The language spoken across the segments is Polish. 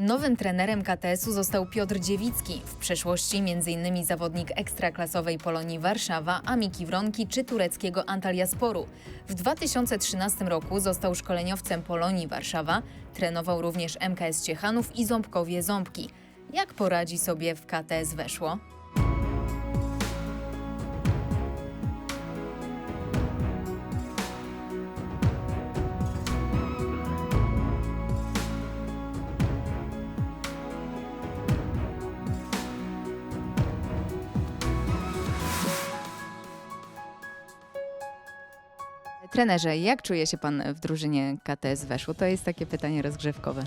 Nowym trenerem KTS-u został Piotr Dziewicki, w przeszłości m.in. zawodnik ekstraklasowej Polonii Warszawa, Amiki Wronki czy tureckiego Antalyasporu. W 2013 roku został szkoleniowcem Polonii Warszawa, trenował również MKS Ciechanów i Ząbkowie Ząbki. Jak poradzi sobie w KTS weszło? Trenerze, jak czuje się pan w drużynie KTS weszło? To jest takie pytanie rozgrzewkowe.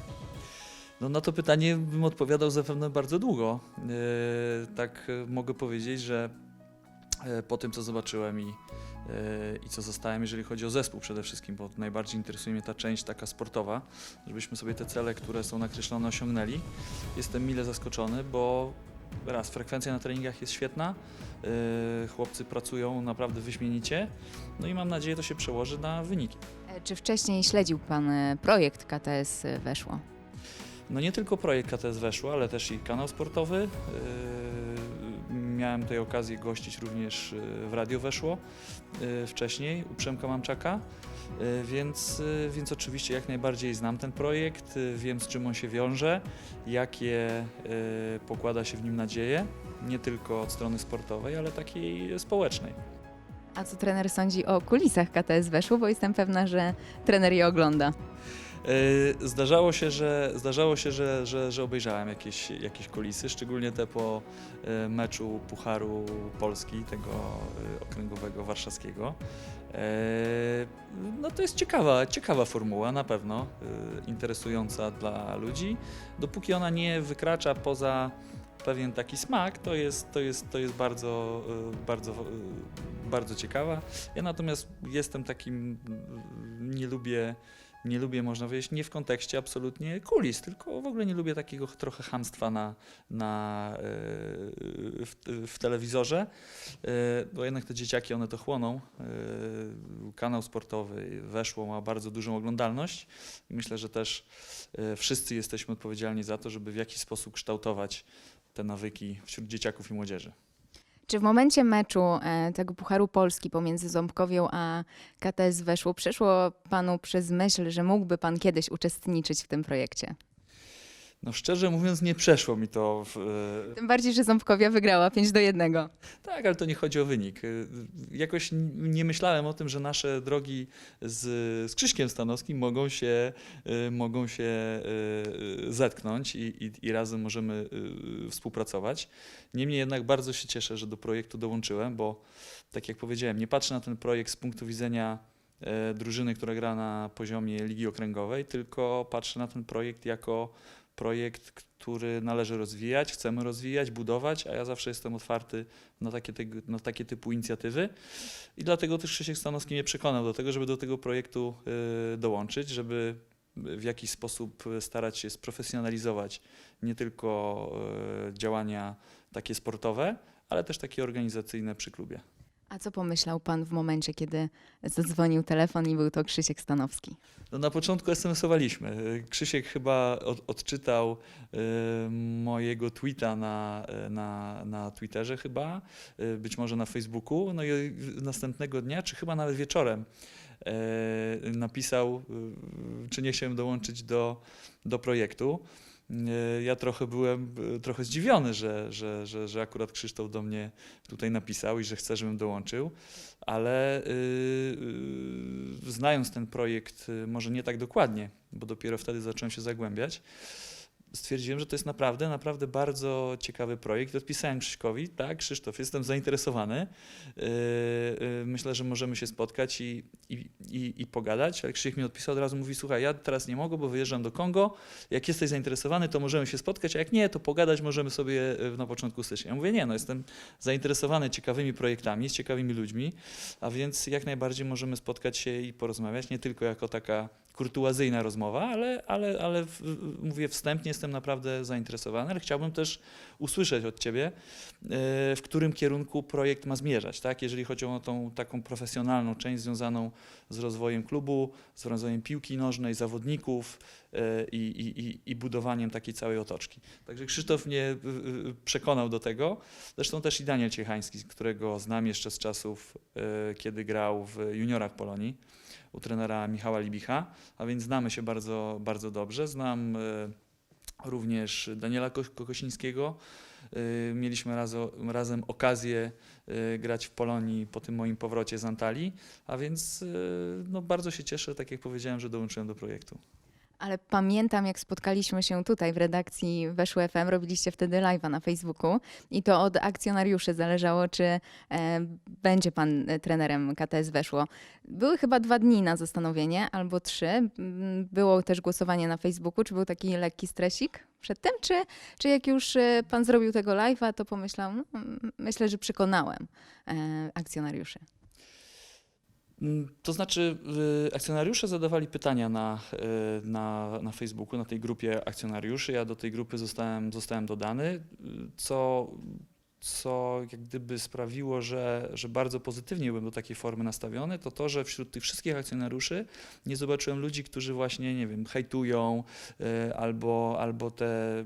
No na to pytanie bym odpowiadał zapewne bardzo długo. E, tak e, mogę powiedzieć, że e, po tym co zobaczyłem i, i co zostałem, jeżeli chodzi o zespół przede wszystkim, bo najbardziej interesuje mnie ta część taka sportowa, żebyśmy sobie te cele, które są nakreślone, osiągnęli. Jestem mile zaskoczony, bo raz, frekwencja na treningach jest świetna, e, chłopcy pracują naprawdę wyśmienicie, no i mam nadzieję, to się przełoży na wyniki. E, Czy wcześniej śledził pan e, projekt KTS weszło? No nie tylko projekt KTS weszło, ale też i kanał sportowy. Miałem tej okazję gościć również yy, w Radio Weszło yy, wcześniej u Przemka Mamczaka, Yy, więc, więc oczywiście jak najbardziej znam ten projekt, wiem z czym on się wiąże, jakie pokłada się w nim nadzieje, nie tylko od strony sportowej, ale takiej społecznej. A co trener sądzi o kulisach KTS weszło? Bo jestem pewna, że trener je ogląda. Yy, Zdarzało się, że, zdarzało się, że, że, że obejrzałem jakieś, jakieś kulisy, szczególnie te po yy, meczu Pucharu Polski, tego yy, okręgowego warszawskiego. No to jest ciekawa, ciekawa formuła, na pewno interesująca dla ludzi. Dopóki ona nie wykracza poza pewien taki smak, to jest, to jest, to jest bardzo, bardzo, bardzo ciekawa. Ja natomiast jestem takim, nie lubię nie lubię, można powiedzieć, nie w kontekście absolutnie kulis, tylko w ogóle nie lubię takiego trochę hamstwa na, na, e, w, w telewizorze, e, bo jednak te dzieciaki, one to chłoną. E, Kanał sportowy weszło, ma bardzo dużą oglądalność i myślę, że też wszyscy jesteśmy odpowiedzialni za to, żeby w jakiś sposób kształtować te nawyki wśród dzieciaków i młodzieży. Czy w momencie meczu e, tego Pucharu Polski pomiędzy Ząbkowią a KTS weszło, przeszło panu przez myśl, że mógłby pan kiedyś uczestniczyć w tym projekcie? No szczerze mówiąc, nie przeszło mi to w, e, Tym bardziej, że Ząbkowia wygrała 5 do 1. Tak, ale to nie chodzi o wynik. Y, Jakoś nie myślałem o tym, że nasze drogi z, z Krzyśkiem Stanowskim mogą się, y, mogą się zetknąć i, i, i razem możemy współpracować. Niemniej jednak bardzo się cieszę, że do projektu dołączyłem, bo tak jak powiedziałem, nie patrzę na ten projekt z punktu widzenia e, drużyny, która gra na poziomie Ligi Okręgowej, tylko patrzę na ten projekt jako projekt, który należy rozwijać, chcemy rozwijać, budować, a ja zawsze jestem otwarty na takie, na takie typu inicjatywy. I dlatego też Krzysiek Stanowski mnie przekonał do tego, żeby do tego projektu y, dołączyć, żeby w jakiś sposób starać się sprofesjonalizować nie tylko y, działania takie sportowe, ale też takie organizacyjne przy klubie. A co pomyślał pan w momencie, kiedy zadzwonił telefon i był to Krzysiek Stanowski? No na początku SMS-owaliśmy. Krzysiek chyba od, odczytał y, mojego tweeta na, na, na Twitterze chyba, y, być może na Facebooku, no i następnego dnia, czy chyba nawet wieczorem y, napisał, y, czy nie chciałem dołączyć do, do projektu. Ja trochę byłem y, trochę zdziwiony, że, że, że, że akurat Krzysztof do mnie tutaj napisał i że chce, żebym dołączył, ale y, y, znając ten projekt może nie tak dokładnie, bo dopiero wtedy zacząłem się zagłębiać, stwierdziłem, że to jest naprawdę, naprawdę bardzo ciekawy projekt. Odpisałem Krzyśkowi, tak, Krzysztof, jestem zainteresowany. Yy, yy, myślę, że możemy się spotkać i, i, i, i pogadać. Ale Krzysiek mi odpisał od razu, mówi, słuchaj, ja teraz nie mogę, bo wyjeżdżam do Kongo. Jak jesteś zainteresowany, to możemy się spotkać, a jak nie, to pogadać możemy sobie yy, na początku stycznia. Ja mówię, nie, no jestem zainteresowany ciekawymi projektami, z ciekawymi ludźmi, a więc jak najbardziej możemy spotkać się i porozmawiać, nie tylko jako taka kurtuazyjna rozmowa, ale, ale, ale w, mówię wstępnie, jestem naprawdę zainteresowany, ale chciałbym też usłyszeć od Ciebie, e, w którym kierunku projekt ma zmierzać, tak? jeżeli chodzi o tą taką profesjonalną część związaną z rozwojem klubu, z rozwojem piłki nożnej, zawodników, e, i, i, i- budowaniem takiej całej otoczki. Także Krzysztof mnie przekonał do tego. Zresztą też i Daniel Ciechański, którego znam jeszcze z czasów, e, kiedy grał w juniorach Polonii u trenera Michała Libicha, a więc znamy się bardzo, bardzo dobrze. Znam e, również Daniela Ko- Kokosińskiego. E, Mieliśmy razem okazję e, grać w Polonii po tym moim powrocie z Antalii, a więc no, bardzo się cieszę, tak jak powiedziałem, że dołączyłem do projektu. Ale pamiętam, jak spotkaliśmy się tutaj w redakcji Weszło FM, robiliście wtedy live'a na Facebooku i to od akcjonariuszy zależało, czy e, będzie pan e, trenerem KTS Weszło. Były chyba dwa dni na zastanowienie, albo trzy. Było też głosowanie na Facebooku. Czy był taki lekki stresik przedtem, czy, czy jak już e, pan zrobił tego live'a, to pomyślał, no, myślę, że przekonałem e, akcjonariuszy. Mm, To znaczy, y, akcjonariusze zadawali pytania na, y, na, na Facebooku, na tej grupie akcjonariuszy. Ja do tej grupy zostałem, zostałem dodany, y, co, co jak gdyby sprawiło, że, że bardzo pozytywnie byłem do takiej formy nastawiony, to to, że wśród tych wszystkich akcjonariuszy nie zobaczyłem ludzi, którzy właśnie, nie wiem, hejtują y, albo, albo te,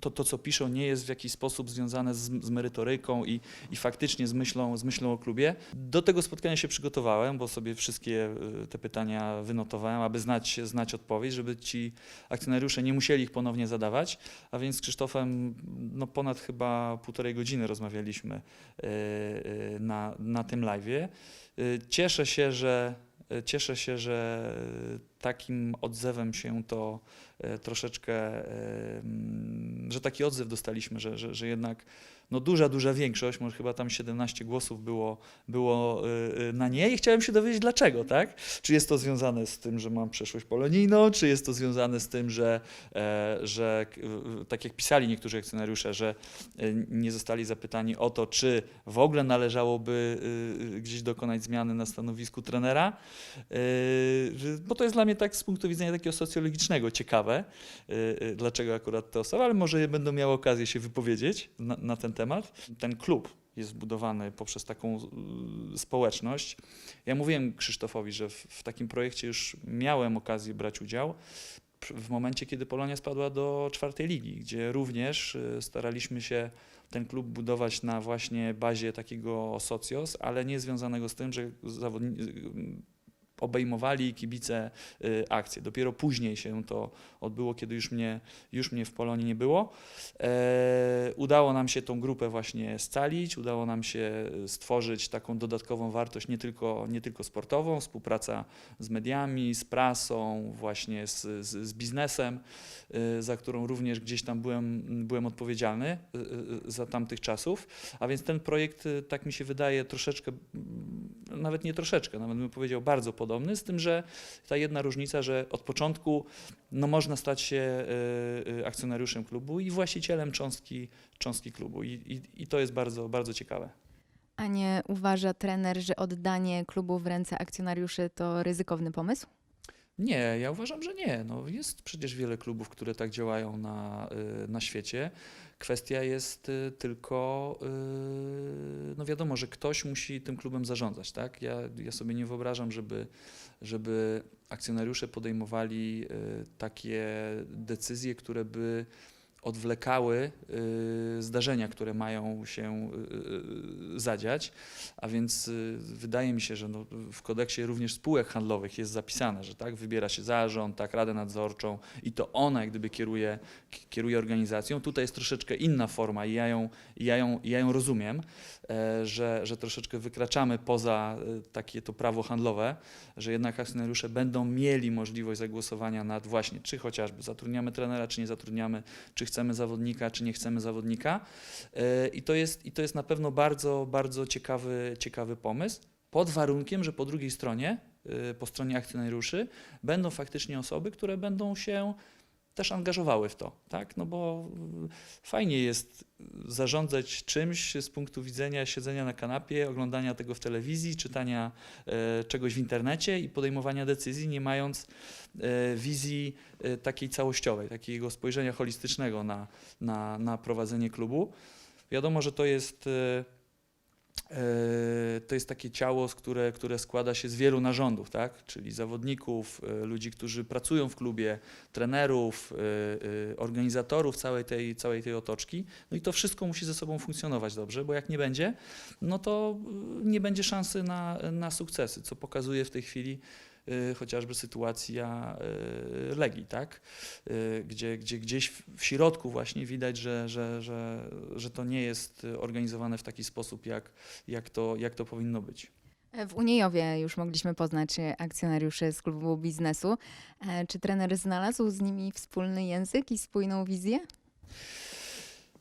to, to, co piszą, nie jest w jakiś sposób związane z, z merytoryką i, i faktycznie z myślą, z myślą o klubie. Do tego spotkania się przygotowałem, bo sobie wszystkie y, te pytania wynotowałem, aby znać, znać odpowiedź, żeby ci akcjonariusze nie musieli ich ponownie zadawać. A więc z Krzysztofem no, ponad chyba półtorej godziny rozmawialiśmy y, y, na, na tym live'ie. Y, Cieszę się, że Cieszę się, że takim odzewem się to e, troszeczkę, e, że taki odzew dostaliśmy, że, że, że jednak no duża, duża większość, może chyba tam 17 głosów było, było e, e, na nie i chciałem się dowiedzieć dlaczego, tak? Czy jest to związane z tym, że mam przeszłość polonijną, czy jest to związane z tym, że, e, że e, tak jak pisali niektórzy akcjonariusze, że e, nie zostali zapytani o to, czy w ogóle należałoby e, gdzieś dokonać zmiany na stanowisku trenera, że- bo to jest dla mnie tak z punktu widzenia takiego socjologicznego ciekawe, dlaczego akurat te osoby, ale może będą miały okazję się wypowiedzieć na, na ten temat. Ten klub jest zbudowany poprzez taką yy, społeczność. Ja mówiłem Krzysztofowi, że w, w takim projekcie już miałem okazję brać udział w momencie, kiedy Polonia spadła do czwartej ligi, gdzie również yy, staraliśmy się ten klub budować na właśnie bazie takiego socios, ale nie związanego z tym, że zawodnicy obejmowali kibice y, akcję. Dopiero później się to odbyło, kiedy już mnie, już mnie w Polonii nie było. E, udało nam się tą grupę właśnie scalić, udało nam się stworzyć taką dodatkową wartość nie tylko, nie tylko sportową, współpraca z mediami, z prasą, właśnie z, z, z biznesem, y, za którą również gdzieś tam byłem, byłem odpowiedzialny y, y, za tamtych czasów. A więc ten projekt, y, tak mi się wydaje, troszeczkę, nawet nie troszeczkę, nawet bym powiedział bardzo podobny, z tym, że ta jedna różnica, że od początku no, można stać się y, y, akcjonariuszem klubu i właścicielem cząstki, cząstki klubu. I, i, I to jest bardzo, bardzo ciekawe. A nie uważa trener, że oddanie klubu w ręce akcjonariuszy to ryzykowny pomysł? Nie, ja uważam, że nie. No, jest przecież wiele klubów, które tak działają na, y, na świecie. Kwestia jest y, tylko, y, no wiadomo, że ktoś musi tym klubem zarządzać, tak? Ja, ja sobie nie wyobrażam, żeby, żeby akcjonariusze podejmowali y, takie decyzje, które by odwlekały y, zdarzenia, które mają się y, y, zadziać, a więc wydaje mi się, że no, w kodeksie również spółek handlowych jest zapisane, że tak, wybiera się zarząd, tak, radę nadzorczą i to ona jak gdyby kieruje, kieruje organizacją. Tutaj jest troszeczkę inna forma i ja ją, ja ją, ja ją rozumiem, e, że, że troszeczkę wykraczamy poza e, takie to prawo handlowe, że jednak akcjonariusze będą mieli możliwość zagłosowania nad właśnie, czy chociażby zatrudniamy trenera, czy nie zatrudniamy, czy chcemy zawodnika, czy nie chcemy zawodnika. E, I to jest, i to jest na pewno bardzo, bardzo ciekawy, ciekawy pomysł, pod warunkiem, że po drugiej stronie, e, po stronie akcjonariuszy, będą faktycznie osoby, które będą się też angażowały w to, tak? No bo fajnie jest zarządzać czymś z punktu widzenia siedzenia na kanapie, oglądania tego w telewizji, czytania e, czegoś w internecie i podejmowania decyzji, nie mając e, wizji e, takiej całościowej, takiego spojrzenia holistycznego na, na, na prowadzenie klubu. Wiadomo, że to jest, to jest takie ciało, które, które składa się z wielu narządów, tak? czyli zawodników, e, ludzi, którzy pracują w klubie, trenerów, e, e, organizatorów całej tej, całej tej otoczki. No i to wszystko musi ze sobą funkcjonować dobrze, bo jak nie będzie, no to e, nie będzie szansy na, na sukcesy, co pokazuje w tej chwili e, chociażby sytuacja e, Legii, tak? e, gdzie, gdzie gdzieś w środku właśnie widać, że, że, że, że to nie jest organizowane w taki sposób, jak, jak, to, jak to powinno być. W Uniejowie już mogliśmy poznać akcjonariuszy z klubu biznesu. E, Czy trener znalazł z nimi wspólny język i spójną wizję?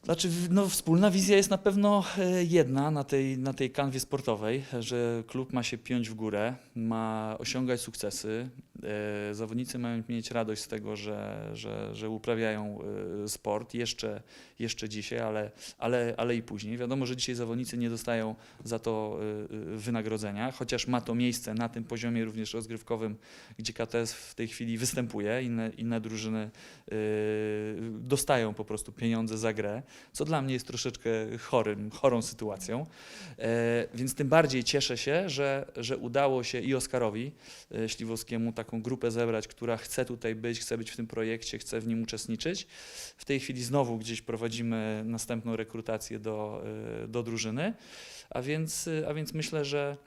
Znaczy, no, wspólna wizja jest na pewno e, jedna na tej, na tej kanwie sportowej, że klub ma się piąć w górę, ma osiągać sukcesy. e, Zawodnicy mają mieć radość z tego, że, że, że uprawiają e, sport jeszcze, jeszcze dzisiaj, ale, ale, ale i później. Wiadomo, że dzisiaj zawodnicy nie dostają za to wynagrodzenia, chociaż ma to miejsce na tym poziomie również rozgrywkowym, gdzie KTS w tej chwili występuje. Inne, inne drużyny dostają po prostu pieniądze za grę co dla mnie jest troszeczkę chorym, chorą sytuacją. E, więc tym bardziej cieszę się, że, że udało się i Oskarowi e, Śliwowskiemu taką grupę zebrać, która chce tutaj być, chce być w tym projekcie, chce w nim uczestniczyć. W tej chwili znowu gdzieś prowadzimy następną rekrutację do, e, do drużyny, a więc, a więc myślę, że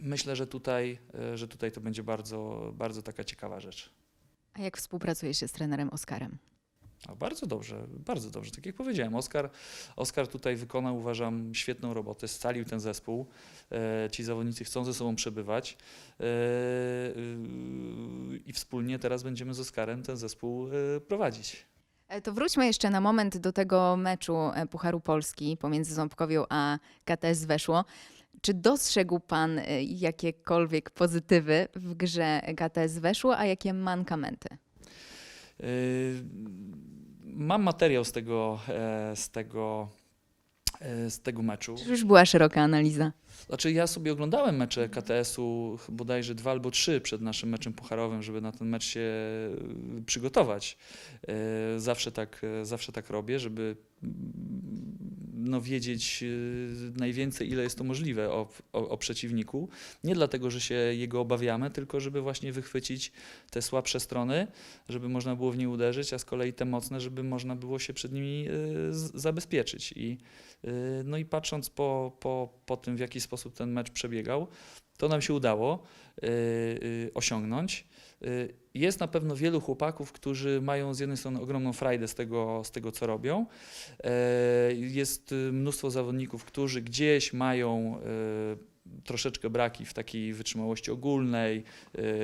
myślę, że tutaj, że tutaj to będzie bardzo, bardzo taka ciekawa rzecz. A jak współpracuje się z trenerem Oskarem? Bardzo dobrze, bardzo dobrze. Tak jak powiedziałem, Oskar, Oskar tutaj wykonał, uważam, świetną robotę, scalił ten zespół. E, ci zawodnicy chcą ze sobą przebywać e, i wspólnie teraz będziemy z Oskarem ten zespół e, prowadzić. E, To wróćmy jeszcze na moment do tego meczu e, Pucharu Polski pomiędzy Ząbkowią a KTS Weszło. Czy dostrzegł Pan e, jakiekolwiek pozytywy w grze KTS Weszło, a jakie mankamenty? E, Mam materiał z tego, e, z tego, e, z tego meczu. Czy już była szeroka analiza? Znaczy ja sobie oglądałem mecze KTS-u bodajże dwa albo trzy przed naszym meczem pucharowym, żeby na ten mecz się y, przygotować. E, Zawsze tak, e, zawsze tak robię, żeby no, wiedzieć y, najwięcej, ile jest to możliwe o, o, o przeciwniku. Nie dlatego, że się jego obawiamy, tylko żeby właśnie wychwycić te słabsze strony, żeby można było w nie uderzyć, a z kolei te mocne, żeby można było się przed nimi y, zabezpieczyć. I, y, no i patrząc po, po, po tym, w jaki sposób ten mecz przebiegał, to nam się udało osiągnąć. Y, Jest na pewno wielu chłopaków, którzy mają z jednej strony ogromną frajdę z tego, z tego co robią. E, Jest y, mnóstwo zawodników, którzy gdzieś mają y, troszeczkę braki w takiej wytrzymałości ogólnej,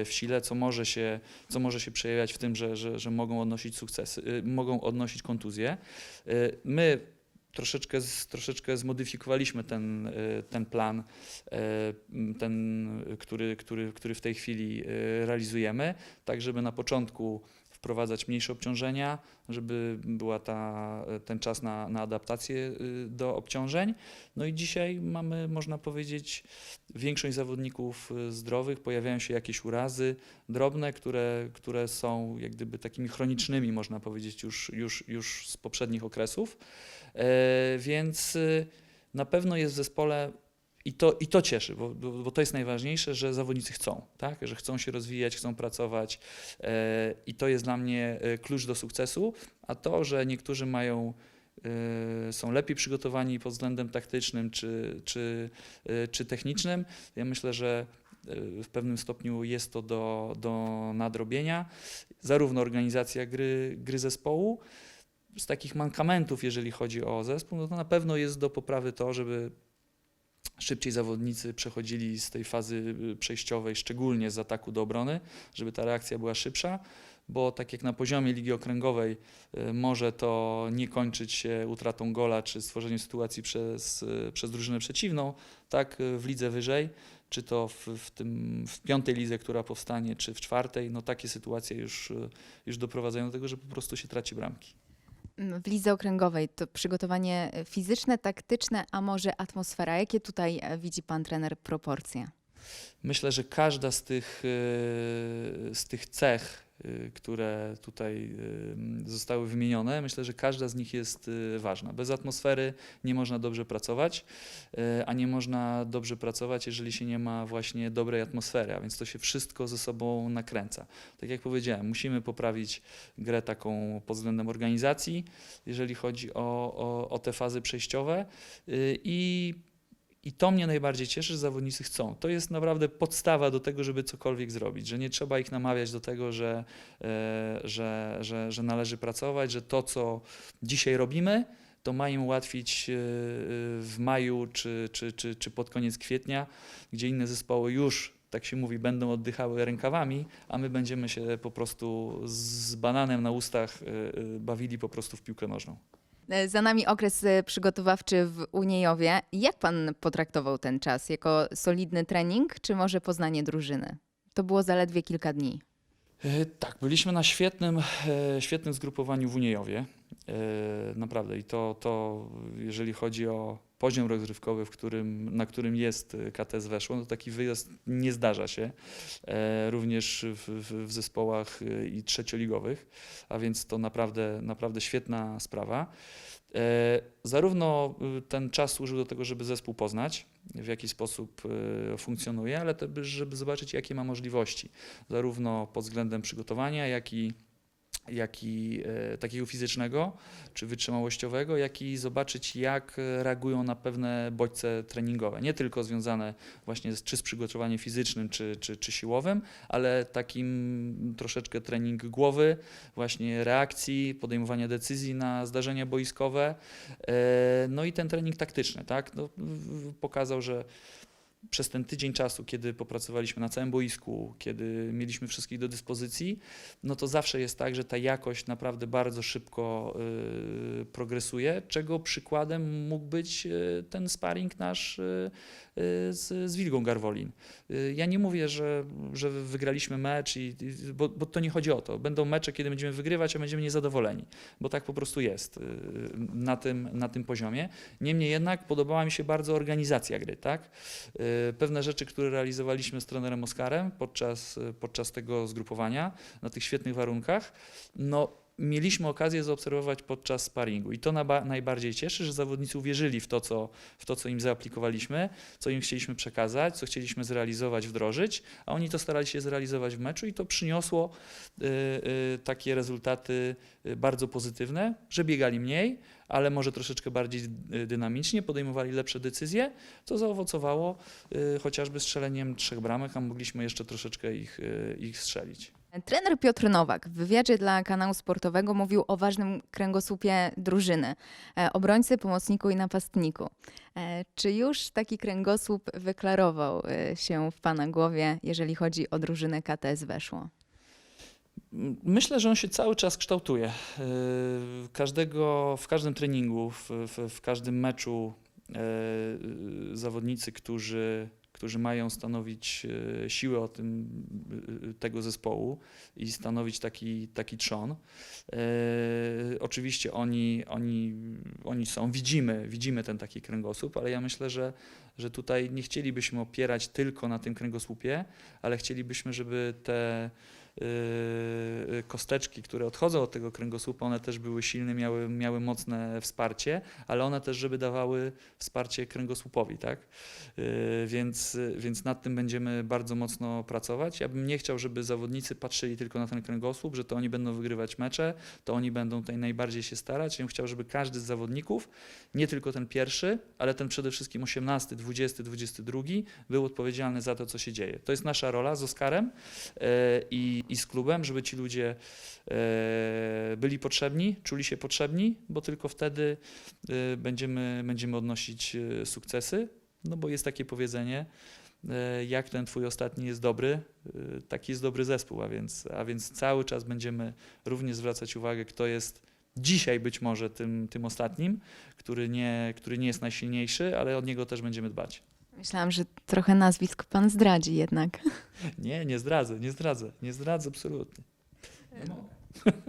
y, w sile, co może się, co może się przejawiać w tym, że, że, że mogą odnosić sukcesy, y, mogą odnosić kontuzje. Y, My troszeczkę, troszeczkę zmodyfikowaliśmy ten, y, ten plan, m, ten, który, który, który w tej chwili y, realizujemy, tak żeby na początku wprowadzać mniejsze obciążenia, żeby była ta, ten czas na, na adaptację y, do obciążeń. No i dzisiaj mamy, można powiedzieć, większość zawodników y, zdrowych, pojawiają się jakieś urazy drobne, które, które są jak gdyby takimi chronicznymi, można powiedzieć, już, już, już z poprzednich okresów. E, Więc y, na pewno jest w zespole i to, i to cieszy, bo, bo, to jest najważniejsze, że zawodnicy chcą, tak? że chcą się rozwijać, chcą pracować e, i to jest dla mnie e, klucz do sukcesu, a to, że niektórzy mają e, są lepiej przygotowani pod względem taktycznym czy, czy, czy technicznym, ja myślę, że w pewnym stopniu jest to do, do nadrobienia. Zarówno organizacja gry, gry zespołu, z takich mankamentów, jeżeli chodzi o zespół, no to na pewno jest do poprawy to, żeby szybciej zawodnicy przechodzili z tej fazy y, przejściowej, szczególnie z ataku do obrony, żeby ta reakcja była szybsza, bo tak jak na poziomie ligi okręgowej y, może to nie kończyć się utratą gola czy stworzeniem sytuacji przez, y, przez drużynę przeciwną, tak w lidze wyżej, czy to w, w, tym, w piątej lidze, która powstanie, czy w czwartej, no takie sytuacje już, już doprowadzają do tego, że po prostu się traci bramki. W lidze okręgowej to przygotowanie fizyczne, taktyczne, a może atmosfera. Jakie tutaj e, widzi Pan trener proporcje? Myślę, że każda z tych, e, z tych cech które tutaj y, zostały wymienione, myślę, że każda z nich jest y, ważna. Bez atmosfery nie można dobrze pracować, y, a nie można dobrze pracować, jeżeli się nie ma właśnie dobrej atmosfery, a więc to się wszystko ze sobą nakręca. Tak jak powiedziałem, musimy poprawić grę taką pod względem organizacji, jeżeli chodzi o, o, o te fazy przejściowe y, i i to mnie najbardziej cieszy, że zawodnicy chcą. To jest naprawdę podstawa do tego, żeby cokolwiek zrobić, że nie trzeba ich namawiać do tego, że, e, że, że, że należy pracować, że to, co dzisiaj robimy, to ma im ułatwić e, w maju czy, czy, czy, czy pod koniec kwietnia, gdzie inne zespoły już, tak się mówi, będą oddychały rękawami, a my będziemy się po prostu z bananem na ustach e, bawili po prostu w piłkę nożną. E, Za nami okres e, przygotowawczy w Uniejowie. Jak pan potraktował ten czas? Jako solidny trening, czy może poznanie drużyny? To było zaledwie kilka dni. E, Tak, byliśmy na świetnym, świetnym zgrupowaniu w Uniejowie. Naprawdę i to, to jeżeli chodzi o poziom rozrywkowy, w którym, na którym jest e, KTS weszło, no to taki wyjazd nie zdarza się, e, również w, w, zespołach e, i trzecioligowych, a więc to naprawdę, naprawdę świetna sprawa. E, Zarówno y, ten czas służył do tego, żeby zespół poznać, w jaki sposób y, funkcjonuje, ale też, żeby zobaczyć, jakie ma możliwości, zarówno pod względem przygotowania, jak i, jak i e, takiego fizycznego czy wytrzymałościowego, jak i zobaczyć, jak reagują na pewne bodźce treningowe. Nie tylko związane właśnie z, czy z przygotowaniem fizycznym, czy, czy, czy siłowym, ale takim troszeczkę trening głowy, właśnie reakcji, podejmowania decyzji na zdarzenia boiskowe. E, No i ten trening taktyczny, tak? No, pokazał, że przez ten tydzień czasu, kiedy popracowaliśmy na całym boisku, kiedy mieliśmy wszystkich do dyspozycji, no to zawsze jest tak, że ta jakość naprawdę bardzo szybko y, progresuje, czego przykładem mógł być y, ten sparring nasz y, y, z, z Wilgą Garwolin. Y, ja nie mówię, że, że wygraliśmy mecz, i, i- bo, bo to nie chodzi o to. Będą mecze, kiedy będziemy wygrywać, a będziemy niezadowoleni, bo tak po prostu jest y, na tym, na tym poziomie. Niemniej jednak podobała mi się bardzo organizacja gry, tak? Y, Pewne rzeczy, które realizowaliśmy z trenerem Oskarem podczas, y, podczas tego zgrupowania na tych świetnych warunkach, no mieliśmy okazję zaobserwować podczas sparingu. I to najbardziej cieszy, że zawodnicy uwierzyli w to, co, w to, co im zaaplikowaliśmy, co im chcieliśmy przekazać, co chcieliśmy zrealizować, wdrożyć, a oni to starali się zrealizować w meczu i to przyniosło y, y, takie rezultaty y, bardzo pozytywne, że biegali mniej, ale może troszeczkę bardziej y, dynamicznie, podejmowali lepsze decyzje, co zaowocowało y, chociażby strzeleniem trzech bramek, a mogliśmy jeszcze troszeczkę ich, y, ich strzelić. Trener Piotr Nowak w wywiadzie dla kanału sportowego mówił o ważnym kręgosłupie drużyny, e, obrońcy, pomocniku i napastniku. E, Czy już taki kręgosłup wyklarował się w Pana głowie, jeżeli chodzi o drużynę KTS Weszło? Myślę, że on się cały czas kształtuje. Yy, Każdego, w każdym treningu, w, w, w każdym meczu yy, zawodnicy, którzy, którzy mają stanowić yy, siłę o tym, tego zespołu i stanowić taki, taki trzon. Oczywiście oni, oni, oni są, widzimy, widzimy ten taki kręgosłup, ale ja myślę, że, że tutaj nie chcielibyśmy opierać tylko na tym kręgosłupie, ale chcielibyśmy, żeby te kosteczki, które odchodzą od tego kręgosłupa, one też były silne, miały, miały mocne wsparcie, ale one też, żeby dawały wsparcie kręgosłupowi, tak? Yy, Więc, więc nad tym będziemy bardzo mocno pracować. Ja bym nie chciał, żeby zawodnicy patrzyli tylko na ten kręgosłup, że to oni będą wygrywać mecze, to oni będą tutaj najbardziej się starać. Ja bym chciał, żeby każdy z zawodników, nie tylko ten pierwszy, ale ten przede wszystkim 18, 20, 22 był odpowiedzialny za to, co się dzieje. To jest nasza rola z Oskarem i, i z klubem, żeby ci ludzie e, byli potrzebni, czuli się potrzebni, bo tylko wtedy e, będziemy, będziemy odnosić e, sukcesy. No bo jest takie powiedzenie, jak ten twój ostatni jest dobry, taki jest dobry zespół, a więc, a więc cały czas będziemy również zwracać uwagę, kto jest dzisiaj być może tym, tym ostatnim, który nie, który nie jest najsilniejszy, ale od niego też będziemy dbać. Myślałam, że trochę nazwisk Pan zdradzi jednak. Nie, nie zdradzę, nie zdradzę, nie zdradzę absolutnie.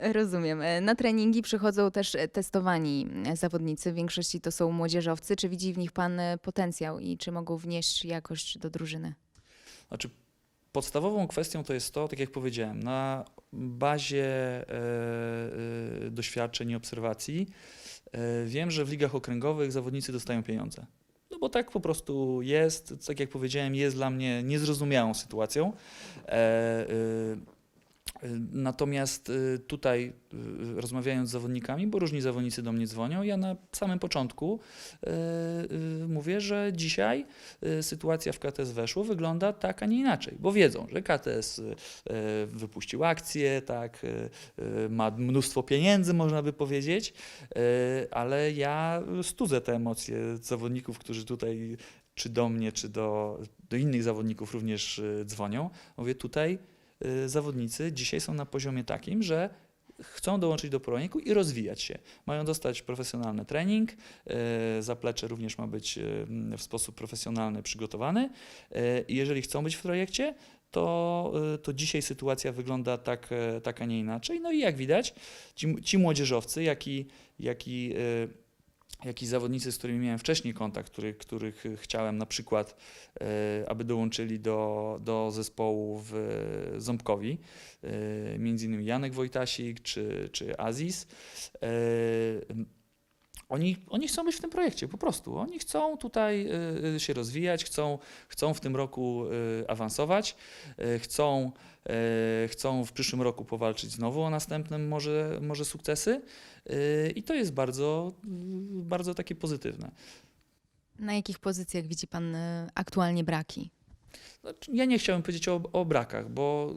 Rozumiem. E, Na treningi przychodzą też e, testowani e, zawodnicy. W większości to są młodzieżowcy. Czy widzi w nich Pan potencjał i czy mogą wnieść jakość do drużyny? Znaczy, podstawową kwestią to jest to, tak jak powiedziałem, na bazie doświadczeń i obserwacji wiem, że w ligach okręgowych zawodnicy dostają pieniądze. No bo tak po prostu jest, tak jak powiedziałem, jest dla mnie niezrozumiałą sytuacją. E, e, Natomiast y, tutaj y, rozmawiając z zawodnikami, bo różni zawodnicy do mnie dzwonią, ja na samym początku y, mówię, że dzisiaj sytuacja w KTS weszło wygląda tak, a nie inaczej, bo wiedzą, że KTS wypuścił akcję, tak, ma mnóstwo pieniędzy, można by powiedzieć, ale ja studzę te emocje zawodników, którzy tutaj czy do mnie, czy do, do innych zawodników również dzwonią. Mówię, tutaj zawodnicy dzisiaj są na poziomie takim, że chcą dołączyć do Prolinku i rozwijać się. Mają dostać profesjonalny trening, y, zaplecze również ma być y, w sposób profesjonalny przygotowany y, jeżeli chcą być w projekcie, to, y, to dzisiaj sytuacja wygląda tak, tak, a nie inaczej. No i jak widać, ci, ci młodzieżowcy, jak i, jak i jak i zawodnicy, z którymi miałem wcześniej kontakt, których, których chciałem na przykład, e, aby dołączyli do, do zespołu w e, Ząbkowi, e, między innymi Janek Wojtasik czy, czy Aziz. Oni, oni chcą być w tym projekcie, po prostu. Oni chcą tutaj e, się rozwijać, chcą, chcą w tym roku e, awansować, chcą, chcą w przyszłym roku powalczyć znowu o następne może, może sukcesy. I to jest bardzo, bardzo takie pozytywne. Na jakich pozycjach widzi pan y, aktualnie braki? Znaczy, Ja nie chciałem powiedzieć o, o brakach, bo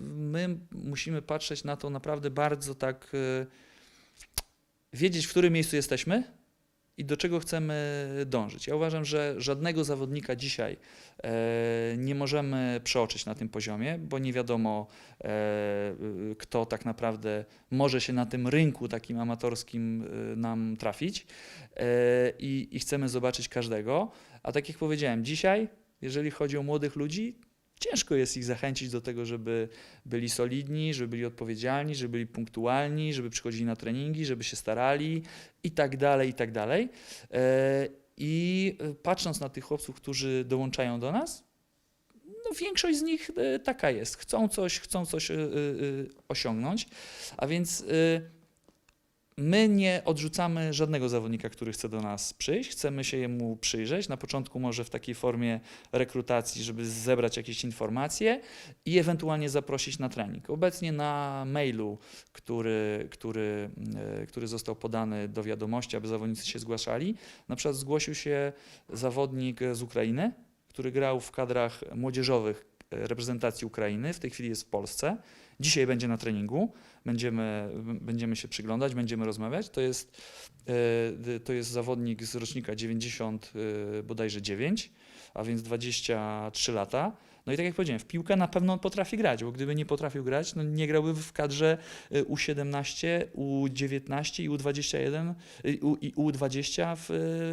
my musimy patrzeć na to naprawdę bardzo tak, wiedzieć w którym miejscu jesteśmy i do czego chcemy dążyć. Ja uważam, że żadnego zawodnika dzisiaj e, nie możemy przeoczyć na tym poziomie, bo nie wiadomo, e, kto tak naprawdę może się na tym rynku takim amatorskim y, nam trafić e, i, i chcemy zobaczyć każdego. A tak jak powiedziałem, dzisiaj, jeżeli chodzi o młodych ludzi, ciężko jest ich zachęcić do tego, żeby byli solidni, żeby byli odpowiedzialni, żeby byli punktualni, żeby przychodzili na treningi, żeby się starali i tak dalej, i tak dalej. E, I e, patrząc na tych chłopców, którzy dołączają do nas, no większość z nich e, taka jest. Chcą coś, chcą coś osiągnąć, a więc My nie odrzucamy żadnego zawodnika, który chce do nas przyjść. Chcemy się jemu przyjrzeć. Na początku może w takiej formie rekrutacji, żeby zebrać jakieś informacje i ewentualnie zaprosić na trening. Obecnie na mailu, który, który, e, który został podany do wiadomości, aby zawodnicy się zgłaszali, na przykład zgłosił się zawodnik z Ukrainy, który grał w kadrach młodzieżowych e, reprezentacji Ukrainy. W tej chwili jest w Polsce. Dzisiaj będzie na treningu. Będziemy, będziemy się przyglądać, będziemy rozmawiać. To jest, e, to jest zawodnik z rocznika 90, e, bodajże 9, a więc 23 lata. No i tak jak powiedziałem, w piłkę na pewno potrafi grać, bo gdyby nie potrafił grać, no nie grałby w kadrze e, U17, U19 i U21 i U- i U20 w,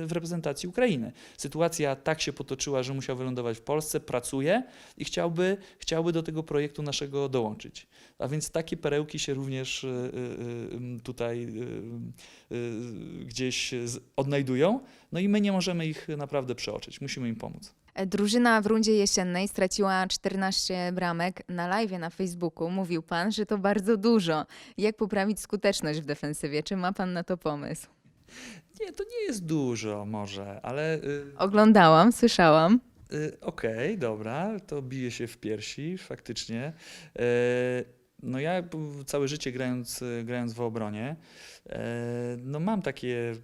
w reprezentacji Ukrainy. Sytuacja tak się potoczyła, że musiał wylądować w Polsce, pracuje i chciałby, chciałby do tego projektu naszego dołączyć. A więc takie perełki się również y, y, y, tutaj y, y, gdzieś odnajdują. No i my nie możemy ich naprawdę przeoczyć, musimy im pomóc. E, Drużyna w rundzie jesiennej straciła 14 bramek. Na live na Facebooku mówił pan, że to bardzo dużo. Jak poprawić skuteczność w defensywie? Czy ma pan na to pomysł? Nie, to nie jest dużo może, ale y, Oglądałam, słyszałam. Y, Okej, dobra, to bije się w piersi, faktycznie. E, No ja całe życie grając, grając w obronie, e, no mam takie, y,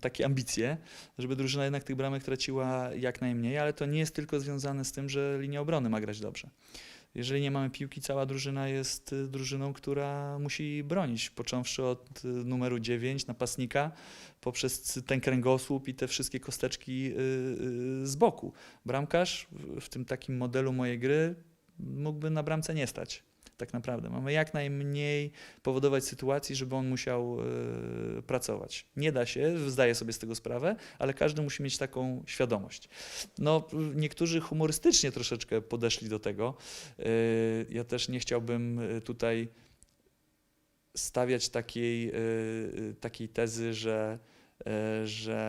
takie ambicje, żeby drużyna jednak tych bramek traciła jak najmniej, ale to nie jest tylko związane z tym, że linia obrony ma grać dobrze. Jeżeli nie mamy piłki, cała drużyna jest y, drużyną, która musi bronić, począwszy od numeru 9 napastnika, poprzez ten kręgosłup i te wszystkie kosteczki z boku. Bramkarz w tym takim modelu mojej gry mógłby na bramce nie stać. Tak naprawdę. Mamy jak najmniej powodować sytuacji, żeby on musiał y, pracować. Nie da się, zdaję sobie z tego sprawę, ale każdy musi mieć taką świadomość. No, niektórzy humorystycznie troszeczkę podeszli do tego. Y, ja też nie chciałbym y, tutaj stawiać takiej, y, y, takiej tezy, że e, że,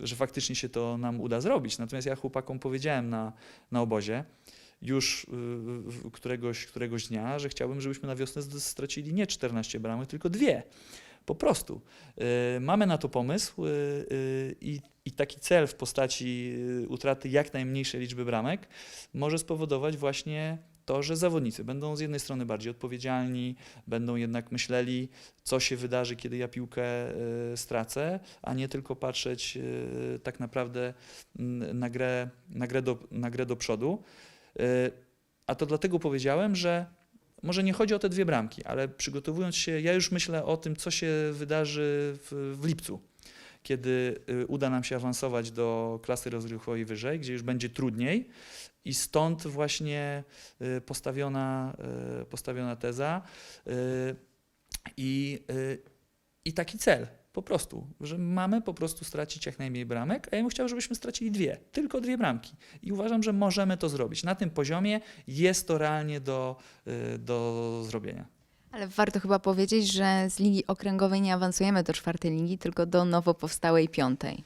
że faktycznie się to nam uda zrobić. Natomiast ja chłopakom powiedziałem na, na obozie już y, któregoś, któregoś dnia, że chciałbym, żebyśmy na wiosnę stracili nie 14 bramek, tylko dwie. Po prostu. Y, Mamy na to pomysł y, i, i taki cel w postaci utraty jak najmniejszej liczby bramek może spowodować właśnie to, że zawodnicy będą z jednej strony bardziej odpowiedzialni, będą jednak myśleli, co się wydarzy, kiedy ja piłkę y, stracę, a nie tylko patrzeć y, tak naprawdę na grę, na grę, do, na grę do przodu. Y, A to dlatego powiedziałem, że może nie chodzi o te dwie bramki, ale przygotowując się, ja już myślę o tym, co się wydarzy w, w lipcu, kiedy uda nam się awansować do klasy rozrywkowej wyżej, gdzie już będzie trudniej i stąd właśnie y, postawiona, y, postawiona teza y, i, i taki cel. Po prostu, że mamy po prostu stracić jak najmniej bramek, a ja bym chciał, żebyśmy stracili dwie, tylko dwie bramki. I uważam, że możemy to zrobić. Na tym poziomie jest to realnie do, do zrobienia. Ale warto chyba powiedzieć, że z Ligi Okręgowej nie awansujemy do czwartej ligi, tylko do nowo powstałej piątej.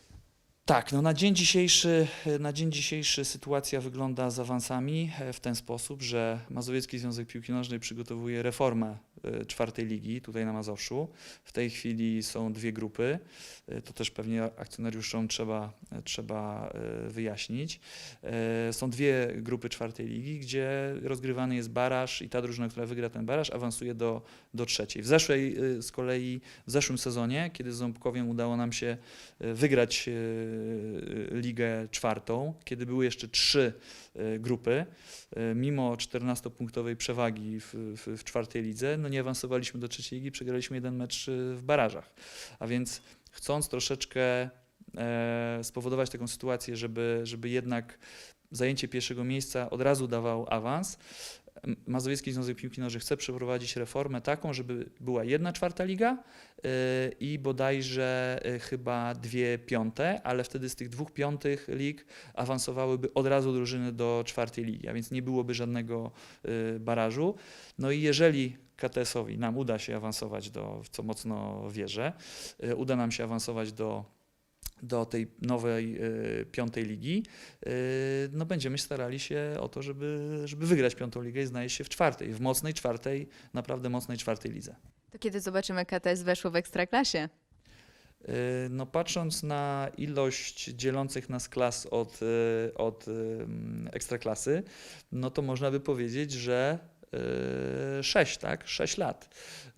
Tak, no na dzień dzisiejszy, na dzień dzisiejszy sytuacja wygląda z awansami e, w ten sposób, że Mazowiecki Związek Piłki Nożnej przygotowuje reformę e, czwartej ligi tutaj na Mazowszu. W tej chwili są dwie grupy. E, To też pewnie akcjonariuszom trzeba, trzeba wyjaśnić. Są dwie grupy czwartej ligi, gdzie rozgrywany jest baraż i ta drużyna, która wygra ten baraż, awansuje do, do trzeciej. W zeszłej z kolei, w zeszłym sezonie, kiedy z Ząbkowiem udało nam się wygrać ligę czwartą, kiedy były jeszcze trzy e, grupy, mimo 14-punktowej przewagi w, w, w czwartej lidze, no nie awansowaliśmy do trzeciej ligi, przegraliśmy jeden mecz w barażach. A więc chcąc troszeczkę e, spowodować taką sytuację, żeby, żeby jednak zajęcie pierwszego miejsca od razu dawał awans, Mazowiecki Związek Piłki Nożnej chce przeprowadzić reformę taką, żeby była jedna czwarta liga yy, i bodajże yy, chyba dwie piąte, ale wtedy z tych dwóch piątych lig awansowałyby od razu drużyny do czwartej ligi, a więc nie byłoby żadnego yy, barażu. No i jeżeli KTS-owi nam uda się awansować do, w co mocno wierzę, uda nam się awansować do do tej nowej y, piątej ligi, y, no będziemy starali się o to, żeby, żeby wygrać piątą ligę i znaleźć się w czwartej, w mocnej czwartej, naprawdę mocnej czwartej lidze. To kiedy zobaczymy KTS weszło w Ekstraklasie? Y, No patrząc na ilość dzielących nas klas od, od ekstraklasy, no to można by powiedzieć, że y, sześć, tak? Sześć lat.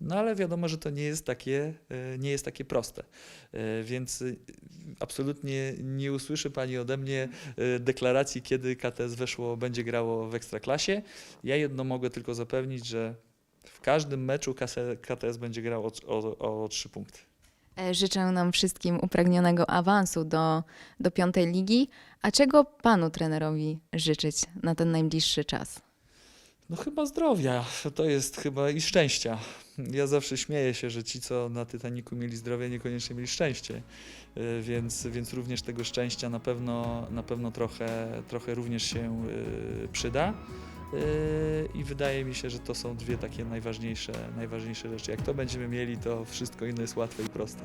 No ale wiadomo, że to nie jest takie, y, nie jest takie proste. Y, Więc absolutnie nie usłyszy Pani ode mnie deklaracji, kiedy KTS weszło, będzie grało w ekstraklasie. Ja jedno mogę tylko zapewnić, że w każdym meczu KTS będzie grał o, o, o trzy punkty. E, Życzę nam wszystkim upragnionego awansu do, do piątej ligi. A czego panu trenerowi życzyć na ten najbliższy czas? No chyba zdrowia, to jest chyba i szczęścia. Ja zawsze śmieję się, że ci, co na Titaniku mieli zdrowie, niekoniecznie mieli szczęście, Y, więc, więc również tego szczęścia na pewno, na pewno trochę, trochę również się y, przyda. Y, I wydaje mi się, że to są dwie takie najważniejsze, najważniejsze rzeczy. Jak to będziemy mieli, to wszystko inne jest łatwe i proste.